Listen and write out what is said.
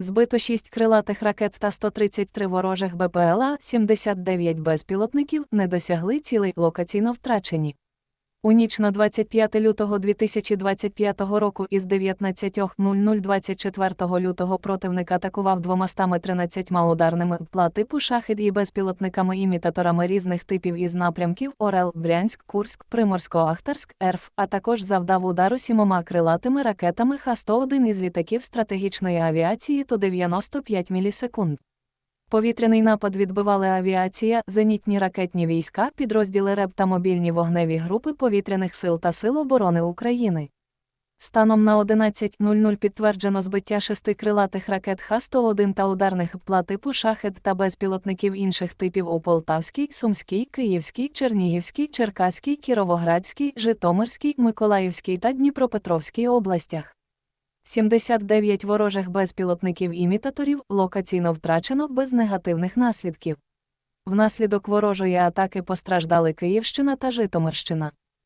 Збито 6 крилатих ракет та 133 ворожих БПЛА, 79 безпілотників не досягли цілей локаційно втрачені. У ніч на 25 лютого 2025 року із 19.00 24 лютого противник атакував 213 ударними ПЛА типу шахід і безпілотниками-імітаторами різних типів із напрямків Орел, Брянськ, Курськ, Приморсько-Ахтарськ, ЕРФ, а також завдав удару сімома крилатими ракетами Х-101 із літаків стратегічної авіації то 95 мілісекунд. Повітряний напад відбивали авіація, зенітні ракетні війська, підрозділи РЕБ та мобільні вогневі групи повітряних сил та Сил оборони України. Станом на 11.00 підтверджено збиття шести крилатих ракет Х-101 та ударних ПЛА типу «Шахед» та безпілотників інших типів у Полтавській, Сумській, Київській, Чернігівській, Черкаській, Кіровоградській, Житомирській, Миколаївській та Дніпропетровській областях. 79 ворожих безпілотників-імітаторів локаційно втрачено без негативних наслідків. Внаслідок ворожої атаки постраждали Київщина та Житомирщина.